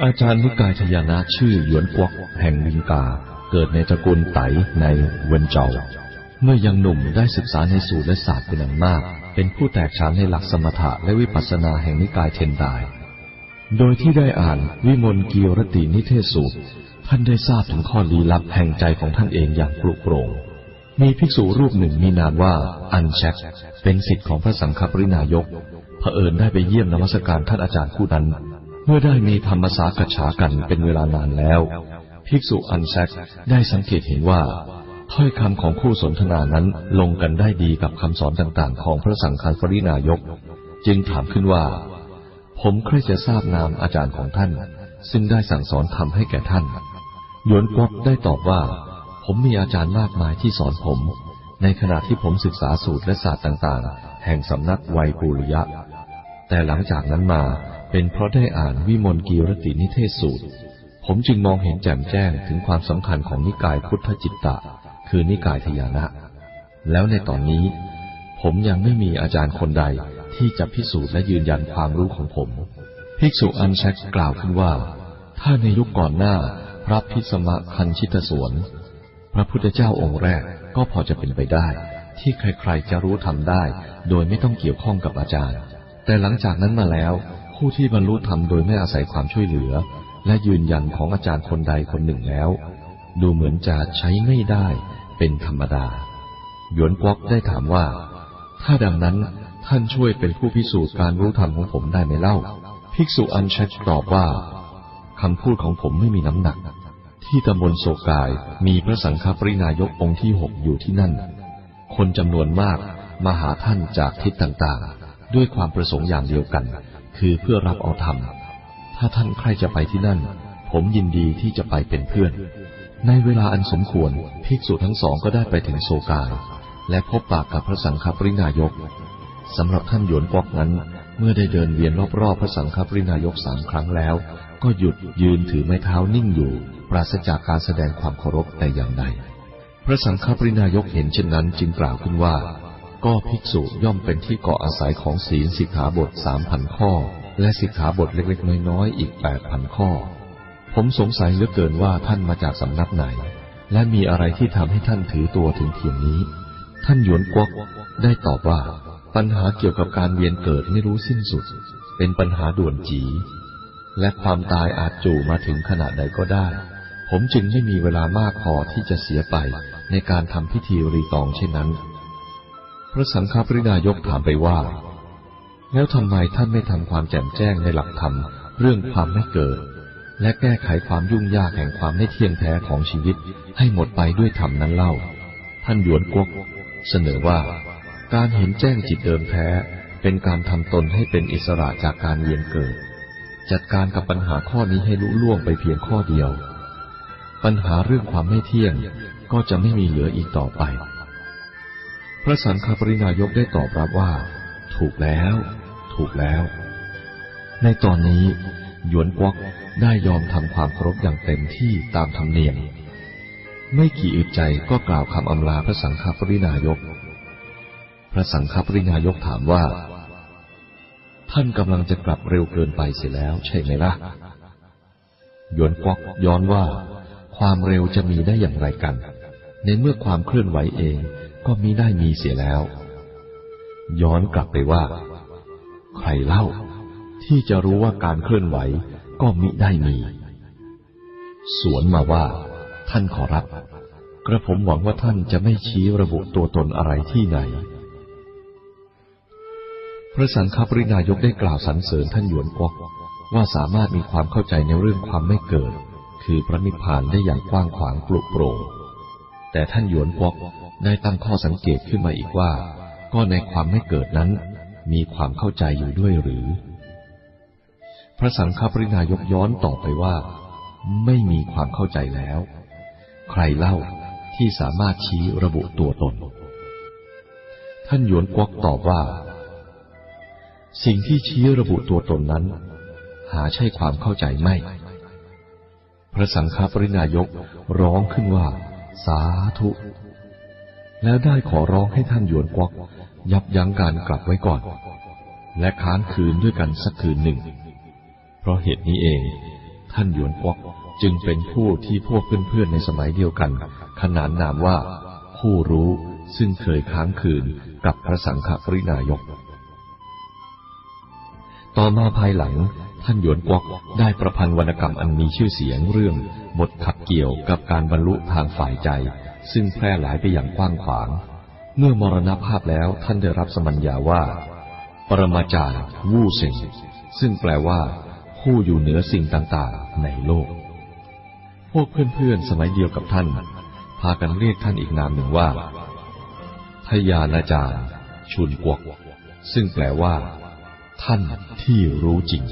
อาจารย์นิกายทยานะชื่อหยวนกวกแห่งลิงกา เกิดในตระกูลไตในเวนเจาเมื่อยังหนุ่มได้ศึกษาในสูตรและศาสตร์เป็นอันมาก เป็นผู้แตกฉานในหลักสมถะและวิปัสสนาแห่งนิกายเทนไดโดยที่ได้อ่านวิมลกีรตินิเทศสูตร ท่านได้ทราบถึงข้อลี้ลับแห่งใจของท่านเองอย่างปลุกโปร่งมีภิกษุรูปหนึ่งมีนามว่าอันแชกเป็นสิทธิ์ของพระสังฆปรินายกเผอิญได้ไปเยี่ยมนมัสการท่านอาจารย์ผู้นั้น เมื่อได้มีธรรมสากฉากันเป็นเวลานานแล้ว ภิกษุอันแซกได้สังเกตเห็นว่า ถ้อยคำของคู่สนทนานั้นลงกันได้ดีกับคำสอนต่างๆ ของพระสังฆปรินายก จึงถามขึ้นว่า ผมใครจะทราบนามอาจารย์ของท่าน ซึ่งได้สั่งสอนทำให้แก่ท่านหยวนกวกได้ตอบว่า ผมมีอาจารย์มากมายที่สอนผม ในขณะที่ผมศึกษาสูตรและศาสตร์ต่างๆ แห่งสำนักไวยปุริยะ แต่หลังจากนั้นมา เป็นเพราะได้อ่านวิมลกีรตินิเทศสูตร ผมจึงมองเห็นแจ่มแจ้งถึงความสำคัญของนิกายพุทธจิตตะ คือนิกายทยานะ แล้วในตอนนี้ ผมยังไม่มีอาจารย์คนใดที่จะพิสูจน์และยืนยันความรู้ของผม ภิกษุอันแชกกล่าวขึ้นว่า ถ้าในยุคก่อนหน้าพระพิสมะคันชิตสวน พระพุทธเจ้าองค์แรกก็พอจะเป็นไปได้ ที่ใครๆจะรู้ทำได้ โดยไม่ต้องเกี่ยวข้องกับอาจารย์ แต่หลังจากนั้นมาแล้ว ผู้ที่บรรลุธรรมโดยไม่อาศัยความช่วยเหลือ และยืนยันของอาจารย์คนใดคนหนึ่งแล้ว ดูเหมือนจะใช้ไม่ได้เป็นธรรมดา หยวนกวอกได้ถามว่า ถ้าดังนั้นท่านช่วยเป็นผู้พิสูจน์การรู้ธรรมของผมได้ไหมเล่า ภิกษุอันชัดตอบว่าคำพูดของผมไม่มีน้ำหนัก ที่ตำบลโศกายมีพระสังฆปรินายกองค์ที่หกอยู่ที่นั่น คนจำนวนมากมาหาท่านจากทิศต่างๆ ด้วยความประสงค์อย่างเดียวกัน คือเพื่อรับเอาธรรม ถ้าท่านใครจะไปที่นั่น ผมยินดีที่จะไปเป็นเพื่อน ในเวลาอันสมควรภิกษุทั้งสองก็ได้ไปถึงโศกาและพบปากกับพระสังฆปรินายกสำหรับท่านหยวนกอกนั้น เมื่อได้เดินเวียนรอบๆพระสังฆปรินายกสามครั้งแล้ว ก็หยุดยืนถือไม้เท้านิ่งอยู่ ปราศจากการแสดงความเคารพแต่อย่างใด พระสังฆปรินายกเห็นเช่นนั้นจึงกล่าวขึ้นว่า ก็ภิกษุย่อมเป็นที่เกาะอาศัยของศีลสิกขาบทสามพันข้อ และสิกขาบทเล็กๆ น้อยๆ อีกแปดพันข้อ ผมสงสัยเหลือเกินว่าท่านมาจากสำนักไหน และมีอะไรที่ทำให้ท่านถือตัวถึงเพียงนี้ ท่านหยวนกวกได้ตอบว่า ปัญหาเกี่ยวกับการเวียนเกิดไม่รู้สิ้นสุด เป็นปัญหาด่วนจีและความตายอาจจู่มาถึงขนาดใดก็ได้ ผมจึงไม่มีเวลามากพอที่จะเสียไปในการทำพิธีรีตองเช่นนั้น พระสังฆปรินายกถามไปว่า แล้วทำไมท่านไม่ทำความแจ่มแจ้งในหลักธรรมเรื่องความไม่เกิด และแก้ไขความยุ่งยากแห่งความไม่เที่ยงแท้ของชีวิตให้หมดไปด้วยธรรมนั้นเล่า ท่านหยวนกวกเสนอว่า การเห็นแจ้งจิตเดิมแท้ เป็นการทำตนให้เป็นอิสระจากการเวียนเกิด จัดการกับปัญหาข้อนี้ให้ลุล่วงไปเพียงข้อเดียว ปัญหาเรื่องความไม่เที่ยงก็จะไม่มีเหลืออีกต่อไป พระสังฆปรินายกได้ตอบรับว่า ถูกแล้ว ถูกแล้ว ในตอนนี้ หยวนกวกได้ยอมทำความเคารพอย่างเต็มที่ตามธรรมเนียม ไม่กี่อึดใจก็กล่าวคำอำลาพระสังฆปรินายก พระสังฆปรินายกถามว่า ท่านกำลังจะกลับเร็วเกินไปเสียแล้วใช่ไหมล่ะหยวนกวกย้อนว่า ความเร็วจะมีได้อย่างไรกัน ในเมื่อความเคลื่อนไหวเอง ก็มีได้มีเสียแล้ว ย้อนกลับไปว่า ใครเล่า ที่จะรู้ว่าการเคลื่อนไหวก็มิได้มี สวนมาว่า ท่านขอรับ กระผมหวังว่าท่านจะไม่ชี้ระบุตัวตนอะไรที่ไหน พระสังฆปรินายกได้กล่าวสรรเสริญท่านหยวนกวกว่าสามารถมีความเข้าใจในเรื่องความไม่เกิด คือพระนิพพานได้อย่างกว้างขวางปลุกโปร่ง แต่ท่านหยวนกวกได้ตั้งข้อสังเกตขึ้นมาอีกว่า ก็ในความไม่เกิดนั้น มีความเข้าใจอยู่ด้วยหรือ พระสังฆปรินายกย้อนต่อไปว่า ไม่มีความเข้าใจแล้ว ใครเล่าที่สามารถชี้ระบุตัวตน ท่านหยวนกวกตอบว่า สิ่งที่ชี้ระบุตัวตนนั้น หาใช่ความเข้าใจไม่ พระสังฆปรินายกร้องขึ้นว่า สาธุ แล้วได้ขอร้องให้ท่านหยวนกวกยับยั้งการกลับไว้ก่อน และค้านคืนด้วยกันสักคืนหนึ่ง เพราะเหตุนี้เอง ท่านหยวนกวักจึงเป็นผู้ที่พวกเพื่อนๆในสมัยเดียวกัน ขนานนามว่า ผู้รู้ซึ่งเคยค้างคืนกับพระสังฆปรินายก ต่อมาภายหลัง ท่านหยวนกวักได้ประพันธ์วรรณกรรมอันมีชื่อเสียงเรื่องบทขับเกี่ยวกับการบรรลุทางฝ่ายใจ ซึ่งแพร่หลายไปอย่างกว้างขวาง เมื่อมรณภาพแล้วท่านได้รับสมัญญาว่า ปรมาจารย์วู่เซิงซึ่งแปลว่า ผู้อยู่เหนือสิ่งต่างๆ ในโลก พวกเพื่อนๆสมัยเดียวกับท่าน พากันเรียกท่านอีกนามหนึ่งว่าทยานาจารย์ ชุนกวกซึ่งแปลว่า ท่านที่รู้จริง